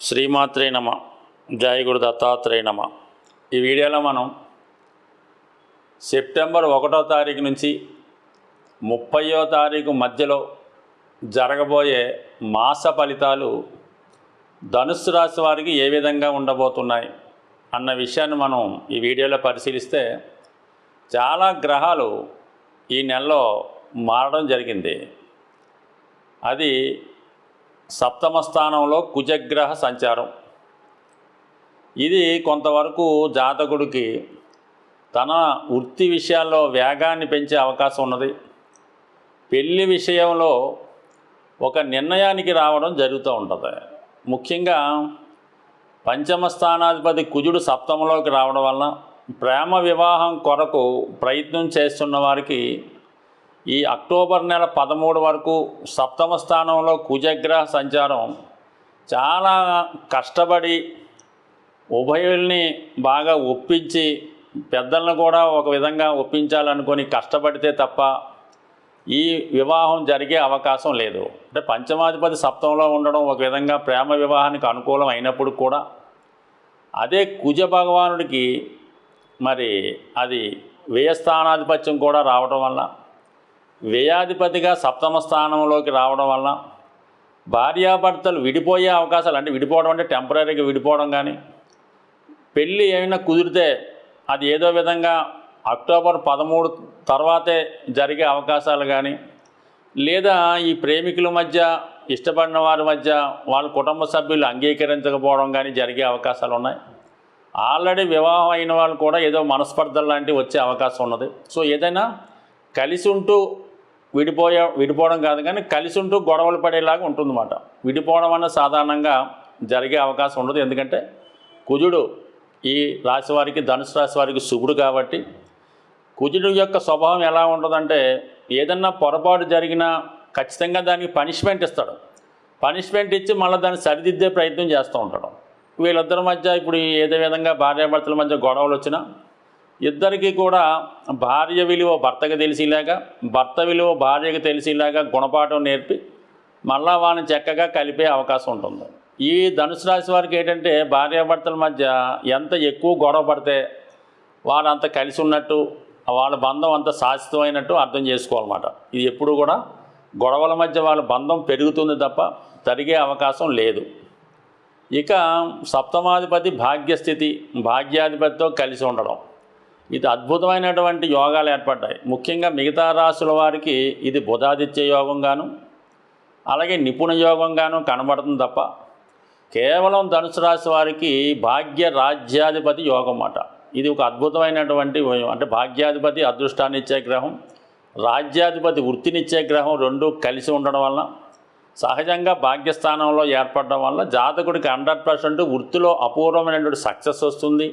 శ్రీమాత్రే నమ జయ దత్తాత్రేయ నమ. ఈ వీడియోలో మనం సెప్టెంబర్ ఒకటో తారీఖు నుంచి ముప్పయో తారీఖు మధ్యలో జరగబోయే మాస ఫలితాలు ధనుస్సు రాశి వారికి ఏ విధంగా ఉండబోతున్నాయి అన్న విషయాన్ని మనం ఈ వీడియోలో పరిశీలిస్తే చాలా గ్రహాలు ఈ నెలలో మారడం జరిగింది. అది సప్తమ స్థానంలో కుజగ్రహ సంచారం. ఇది కొంతవరకు జాతకుడికి తన వృత్తి విషయాల్లో వేగాన్ని పెంచే అవకాశం ఉన్నది. పెళ్ళి విషయంలో ఒక నిర్ణయానికి రావడం జరుగుతూ ఉంటుంది. ముఖ్యంగా పంచమ స్థానాధిపతి కుజుడు సప్తమలోకి రావడం వలన ప్రేమ వివాహం కొరకు ప్రయత్నం చేస్తున్న వారికి ఈ అక్టోబర్ నెల పదమూడు వరకు సప్తమ స్థానంలో కుజగ్రహ సంచారం చాలా కష్టపడి ఉభయుల్ని బాగా ఒప్పించి పెద్దలను కూడా ఒక విధంగా ఒప్పించాలనుకొని కష్టపడితే తప్ప ఈ వివాహం జరిగే అవకాశం లేదు. అంటే పంచమాధిపతి సప్తంలో ఉండడం ఒక విధంగా ప్రేమ వివాహానికి అనుకూలం అయినప్పుడు కూడా అదే కుజ భగవానుడికి మరి అది వ్యయస్థానాధిపత్యం కూడా రావడం వల్ల వ్యయాధిపతిగా సప్తమ స్థానంలోకి రావడం వలన భార్యాభర్తలు విడిపోయే అవకాశాలు అంటే విడిపోవడం అంటే టెంపరీగా విడిపోవడం కానీ పెళ్ళి ఏమైనా కుదిరితే అది ఏదో విధంగా అక్టోబర్ పదమూడు తర్వాతే జరిగే అవకాశాలు కానీ లేదా ఈ ప్రేమికుల మధ్య ఇష్టపడిన వారి మధ్య వాళ్ళ కుటుంబ సభ్యులు అంగీకరించకపోవడం కానీ జరిగే అవకాశాలు ఉన్నాయి. ఆల్రెడీ వివాహం అయిన వాళ్ళు కూడా ఏదో మనస్పర్ధలు లాంటివి వచ్చే అవకాశం ఉన్నది. సో ఏదైనా కలిసి ఉంటూ విడిపోయే విడిపోవడం కాదు కానీ కలిసి ఉంటూ గొడవలు పడేలాగా ఉంటుందన్నమాట. విడిపోవడం అన్న సాధారణంగా జరిగే అవకాశం ఉండదు. ఎందుకంటే కుజుడు ఈ రాశి వారికి ధనుసు రాశి వారికి శుభుడు కాబట్టి కుజుడు యొక్క స్వభావం ఎలా ఉంటుందంటే ఏదన్నా పొరపాటు జరిగినా ఖచ్చితంగా దానికి పనిష్మెంట్ ఇస్తాడు. పనిష్మెంట్ ఇచ్చి మళ్ళీ దాన్ని సరిదిద్దే ప్రయత్నం చేస్తూ ఉంటాడు. వీళ్ళిద్దరి మధ్య ఇప్పుడు ఏదే విధంగా భార్యాభర్తల మధ్య గొడవలు వచ్చినా ఇద్దరికీ కూడా భార్య విలువ భర్తకు తెలిసేలాగా భర్త విలువ భార్యకు తెలిసేలాగా గుణపాఠం నేర్పి మళ్ళా వాళ్ళని చక్కగా కలిపే అవకాశం ఉంటుంది. ఈ ధనుసు రాశి వారికి ఏంటంటే భార్యాభర్తల మధ్య ఎంత ఎక్కువ గొడవ పడితే వాళ్ళు అంత కలిసి ఉన్నట్టు వాళ్ళ బంధం అంత శాశ్వతమైనట్టు అర్థం చేసుకోవాలన్నమాట. ఇది ఎప్పుడు కూడా గొడవల మధ్య వాళ్ళ బంధం పెరుగుతుంది తప్ప తరిగే అవకాశం లేదు. ఇక సప్తమాధిపతి భాగ్యస్థితి భాగ్యాధిపతితో కలిసి ఉండడం. ఇది అద్భుతమైనటువంటి యోగాలు ఏర్పడ్డాయి. ముఖ్యంగా మిగతా రాశుల వారికి ఇది బుధాదిత్య యోగంగాను అలాగే నిపుణ యోగంగాను కనబడుతుంది తప్ప కేవలం ధనుసు రాశి వారికి భాగ్య రాజ్యాధిపతి యోగం అన్నమాట ఇది ఒక అద్భుతమైనటువంటి అంటే భాగ్యాధిపతి అదృష్టాన్ని ఇచ్చే గ్రహం రాజ్యాధిపతి వృత్తినిచ్చే గ్రహం రెండు కలిసి ఉండడం వలన సహజంగా భాగ్యస్థానంలో ఏర్పడడం వల్ల జాతకుడికి హండ్రెడ్ పర్సెంట్ వృత్తిలో అపూర్వమైనటువంటి సక్సెస్ వస్తుంది.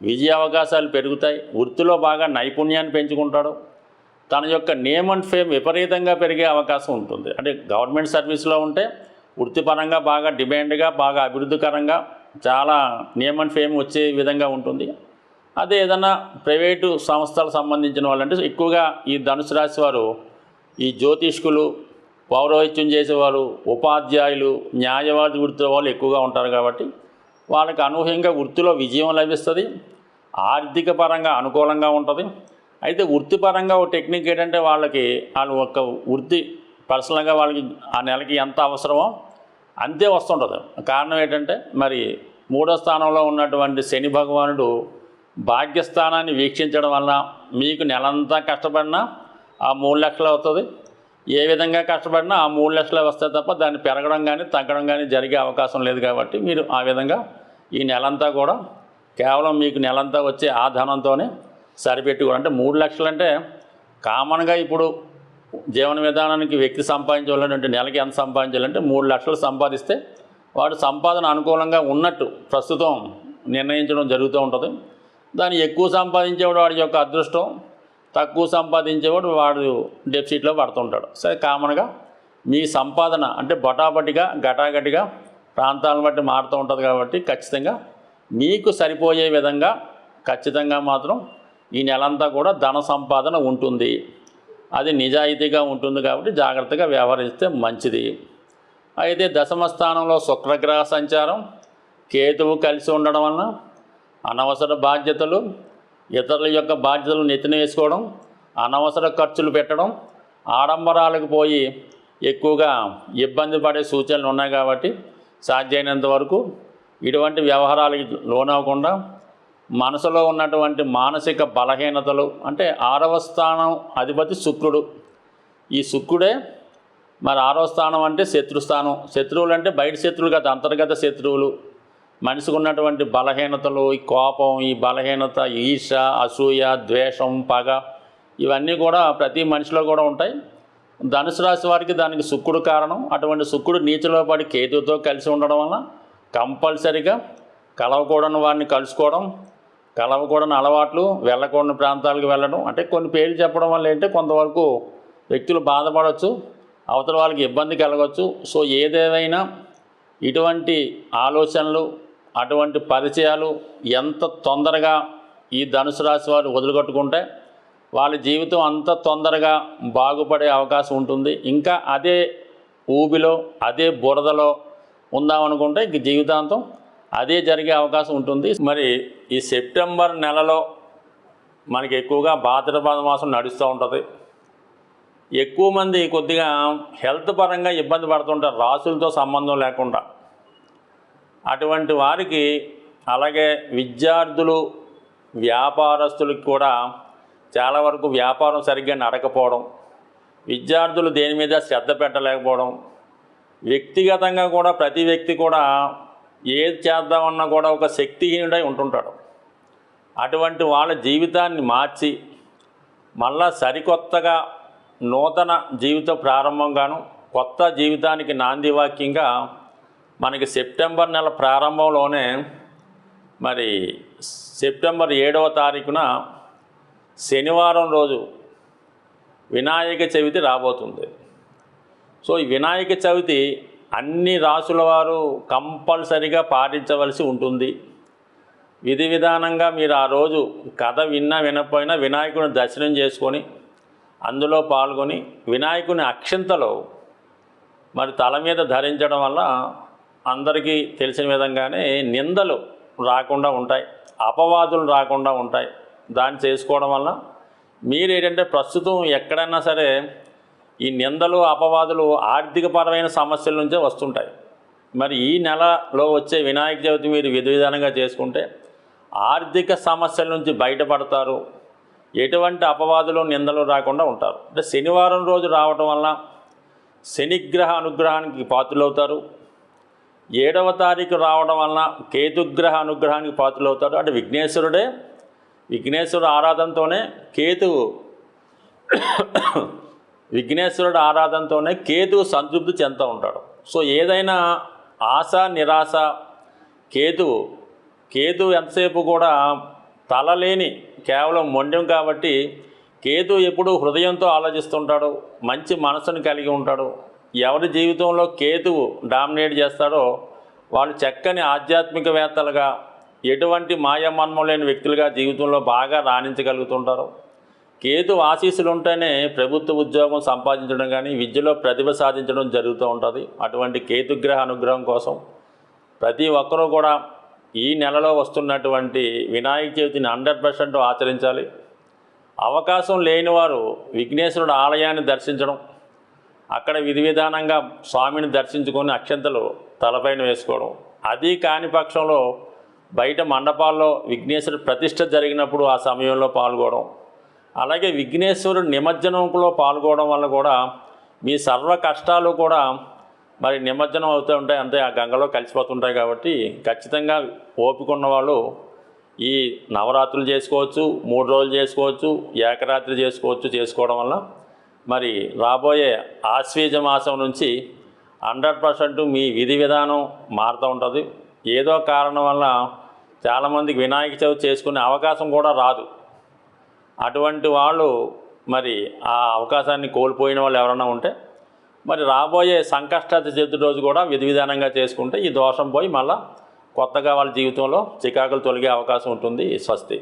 విజయ అవకాశాలు పెరుగుతాయి. వృత్తిలో బాగా నైపుణ్యాన్ని పెంచుకుంటాడు. తన యొక్క నేమ్ అండ్ ఫేమ్ విపరీతంగా పెరిగే అవకాశం ఉంటుంది. అంటే గవర్నమెంట్ సర్వీస్లో ఉంటే వృత్తిపరంగా బాగా డిమాండ్గా బాగా అభివృద్ధికరంగా చాలా నేమ్ అండ్ ఫేమ్ వచ్చే విధంగా ఉంటుంది. అదే ఏదన్నా ప్రైవేటు సంస్థలకు సంబంధించిన వాళ్ళంటే ఎక్కువగా ఈ ధనుసు రాశి వారు ఈ జ్యోతిష్కులు పౌరోహిత్యం చేసేవారు ఉపాధ్యాయులు న్యాయవాది వృత్తి వాళ్ళు ఎక్కువగా ఉంటారు కాబట్టి వాళ్ళకి అనూహ్యంగా వృత్తిలో విజయం లభిస్తుంది. ఆర్థిక పరంగా అనుకూలంగా ఉంటుంది. అయితే వృత్తిపరంగా ఒక టెక్నిక్ ఏంటంటే వాళ్ళకి వాళ్ళు ఒక వృత్తి పర్సనల్గా వాళ్ళకి ఆ నెలకి ఎంత అవసరమో అంతే వస్తుంటుంది. కారణం ఏంటంటే మరి మూడో స్థానంలో ఉన్నటువంటి శని భగవానుడు భాగ్యస్థానాన్ని వీక్షించడం వలన మీకు నెలంతా కష్టపడినా ఆ మూడు లక్షలు అవుతుంది. ఏ విధంగా కష్టపడినా ఆ మూడు లక్షలు వస్తాయి తప్ప దాన్ని పెరగడం కానీ తగ్గడం కానీ జరిగే అవకాశం లేదు కాబట్టి మీరు ఆ విధంగా ఈ నెలంతా కూడా కేవలం మీకు నెలంతా వచ్చే ఆ ధనంతోనే సరిపెట్టుకోవడం అంటే మూడు లక్షలు అంటే కామన్గా ఇప్పుడు జీవన విధానానికి వ్యక్తి సంపాదించాలంటే నెలకి ఎంత సంపాదించాలంటే మూడు లక్షలు సంపాదిస్తే వాడు సంపాదన అనుకూలంగా ఉన్నట్టు ప్రస్తుతం నిర్ణయించడం జరుగుతూ ఉంటుంది. దాన్ని ఎక్కువ సంపాదించేవాడు వాడి యొక్క అదృష్టం తక్కువ సంపాదించేవాడు వాడు డెఫిసిట్లో పడుతుంటాడు. సరే కామన్గా మీ సంపాదన అంటే బొటాబటిగా గటాగటిగా ప్రాంతాలను బట్టి మారుతూ ఉంటుంది కాబట్టి ఖచ్చితంగా మీకు సరిపోయే విధంగా ఖచ్చితంగా మాత్రం ఈ నెలంతా కూడా ధన సంపాదన ఉంటుంది. అది నిజాయితీగా ఉంటుంది కాబట్టి జాగ్రత్తగా వ్యవహరిస్తే మంచిది. అయితే దశమ స్థానంలో శుక్రగ్రహ సంచారం కేతువు కలిసి ఉండడం వలన అనవసర బాధ్యతలు ఇతరుల యొక్క బాధ్యతలు నెత్తిన వేసుకోవడం అనవసర ఖర్చులు పెట్టడం ఆడంబరాలకు పోయి ఎక్కువగా ఇబ్బంది పడే సూచనలు ఉన్నాయి కాబట్టి సాధ్యమైనంత వరకు ఇటువంటి వ్యవహారాలకి లోనవ్వకుండా మనసులో ఉన్నటువంటి మానసిక బలహీనతలు అంటే ఆరవ స్థానం అధిపతి శుక్రుడు. ఈ శుక్రుడే మరి ఆరవ స్థానం అంటే శత్రుస్థానం శత్రువులు అంటే బయట శత్రువులు కాదు అంతర్గత శత్రువులు. మనిషికి ఉన్నటువంటి బలహీనతలు ఈ కోపం ఈ బలహీనత ఈర్ష అసూయ ద్వేషం పగ ఇవన్నీ కూడా ప్రతి మనిషిలో కూడా ఉంటాయి. ధనుసు రాశి వారికి దానికి శుక్రుడు కారణం. అటువంటి శుక్రుడు నీచలో పడి కేతుతో కలిసి ఉండడం వలన కంపల్సరిగా కలవకూడని వారిని కలుసుకోవడం కలవకూడని అలవాట్లు వెళ్ళకూడని ప్రాంతాలకు వెళ్ళడం అంటే కొన్ని పేర్లు చెప్పడం వల్ల ఏంటంటే కొంతవరకు వ్యక్తులు బాధపడవచ్చు అవతల వాళ్ళకి ఇబ్బంది కలగవచ్చు సో ఏదేదైనా ఇటువంటి ఆలోచనలు అటువంటి పరిచయాలు ఎంత తొందరగా ఈ ధనుసు రాశి వారు వదిలికట్టుకుంటే వాళ్ళ జీవితం అంత తొందరగా బాగుపడే అవకాశం ఉంటుంది. ఇంకా అదే ఊబిలో అదే బురదలో ఉందామనుకుంటే ఇంక జీవితాంతం అదే జరిగే అవకాశం ఉంటుంది. మరి ఈ సెప్టెంబర్ నెలలో మనకి ఎక్కువగా భాద్రపద మాసం నడుస్తూ ఉంటుంది. ఎక్కువ మంది కొద్దిగా హెల్త్ పరంగా ఇబ్బంది పడుతుంటారు. రాసులతో సంబంధం లేకుండా. అటువంటి వారికి అలాగే విద్యార్థులు వ్యాపారస్తులకు కూడా చాలా వరకు వ్యాపారం సరిగ్గా నడకపోవడం విద్యార్థులు దేని మీద శ్రద్ధ పెట్టలేకపోవడం వ్యక్తిగతంగా కూడా ప్రతి వ్యక్తి కూడా ఏది చేద్దామన్నా కూడా ఒక శక్తిహీనుడై ఉంటుంటాడు. అటువంటి వాళ్ళ జీవితాన్ని మార్చి మళ్ళా సరికొత్తగా నూతన జీవిత ప్రారంభంగాను కొత్త జీవితానికి నాంది వాక్యంగా మనకి సెప్టెంబర్ నెల ప్రారంభంలోనే మరి సెప్టెంబర్ ఏడవ తారీఖున శనివారం రోజు వినాయక చవితి రాబోతుంది. సో ఈ వినాయక చవితి అన్ని రాసుల వారు కంపల్సరిగా పాటించవలసి ఉంటుంది. విధి విధానంగా మీరు ఆ రోజు కథ విన్నా వినపోయినా వినాయకుని దర్శనం చేసుకొని అందులో పాల్గొని వినాయకుని అక్షంతలో మరి తల మీద ధరించడం వల్ల అందరికీ తెలిసిన విధంగానే నిందలు రాకుండా ఉంటాయి అపవాదులు రాకుండా ఉంటాయి. దాన్ని చేసుకోవడం వల్ల మీరు ఏంటంటే ప్రస్తుతం ఎక్కడైనా సరే ఈ నిందలు అపవాదులు ఆర్థికపరమైన సమస్యల నుంచే వస్తుంటాయి. మరి ఈ నెలలో వచ్చే వినాయక చవితి మీరు విధి విధానంగా చేసుకుంటే ఆర్థిక సమస్యల నుంచి బయటపడతారు. ఎటువంటి అపవాదులు నిందలు రాకుండా ఉంటారు. అంటే శనివారం రోజు రావటం వల్ల శనిగ్రహ అనుగ్రహానికి పాత్రులవుతారు. ఏడవ తారీఖు రావడం వలన కేతుగ్రహ అనుగ్రహానికి పాత్రులవుతారు. అంటే విఘ్నేశ్వరుడే విఘ్నేశ్వరుడు ఆరాధనతోనే కేతువు విఘ్నేశ్వరుడు ఆరాధనతోనే కేతువు సంతృప్తి చెందుతూ ఉంటాడు. సో ఏదైనా ఆశ నిరాశ కేతువు కేతు ఎంతసేపు కూడా తలలేని కేవలం మొండెం కాబట్టి కేతు ఎప్పుడు హృదయంతో ఆలోచిస్తుంటాడు మంచి మనసును కలిగి ఉంటాడు. ఎవరి జీవితంలో కేతువు డామినేట్ చేస్తాడో వాళ్ళు చక్కని ఆధ్యాత్మికవేత్తలుగా ఎటువంటి మాయమన్మం లేని వ్యక్తులుగా జీవితంలో బాగా రాణించగలుగుతుంటారు? కేతు ఆశీస్సులు ఉంటేనే ప్రభుత్వ ఉద్యోగం సంపాదించడం కానీ విద్యలో ప్రతిభ సాధించడం జరుగుతూ ఉంటుంది. అటువంటి కేతుగ్రహ అనుగ్రహం కోసం ప్రతి ఒక్కరూ కూడా ఈ నెలలో వస్తున్నటువంటి వినాయక చవితిని హండ్రెడ్ పర్సెంట్ ఆచరించాలి. అవకాశం లేని వారు విఘ్నేశ్వరుడు ఆలయాన్ని దర్శించడం అక్కడ విధి విధానంగా స్వామిని దర్శించుకొని అక్షంతలు తలపైన వేసుకోవడం అది కాని పక్షంలో బయట మండపాల్లో విఘ్నేశ్వరుడు ప్రతిష్ట జరిగినప్పుడు ఆ సమయంలో పాల్గొనడం. అలాగే విఘ్నేశ్వరుడు నిమజ్జనంలో పాల్గొనడం వల్ల కూడా మీ సర్వ కష్టాలు కూడా మరి నిమజ్జనం అవుతూ ఉంటాయి. అంతే ఆ గంగలో కలిసిపోతుంటాయి కాబట్టి ఖచ్చితంగా ఓపిక వాళ్ళు ఈ నవరాత్రులు చేసుకోవచ్చు మూడు రోజులు చేసుకోవచ్చు ఏకరాత్రి చేసుకోవచ్చు చేసుకోవడం వల్ల మరి రాబోయే ఆశ్వీజ మాసం నుంచి హండ్రెడ్ పర్సెంట్ మీ విధి విధానం మారుతూ ఉంటుంది. ఏదో కారణం వల్ల చాలామందికి వినాయక చవితి చేసుకునే అవకాశం కూడా రాదు. అటువంటి వాళ్ళు మరి ఆ అవకాశాన్ని కోల్పోయిన వాళ్ళు ఎవరైనా ఉంటే మరి రాబోయే సంకష్ట చతుర్థి రోజు కూడా విధి విధానంగా చేసుకుంటే ఈ దోషం పోయి మళ్ళీ కొత్తగా వాళ్ళ జీవితంలో చికాకులు తొలగే అవకాశం ఉంటుంది స్వస్తి.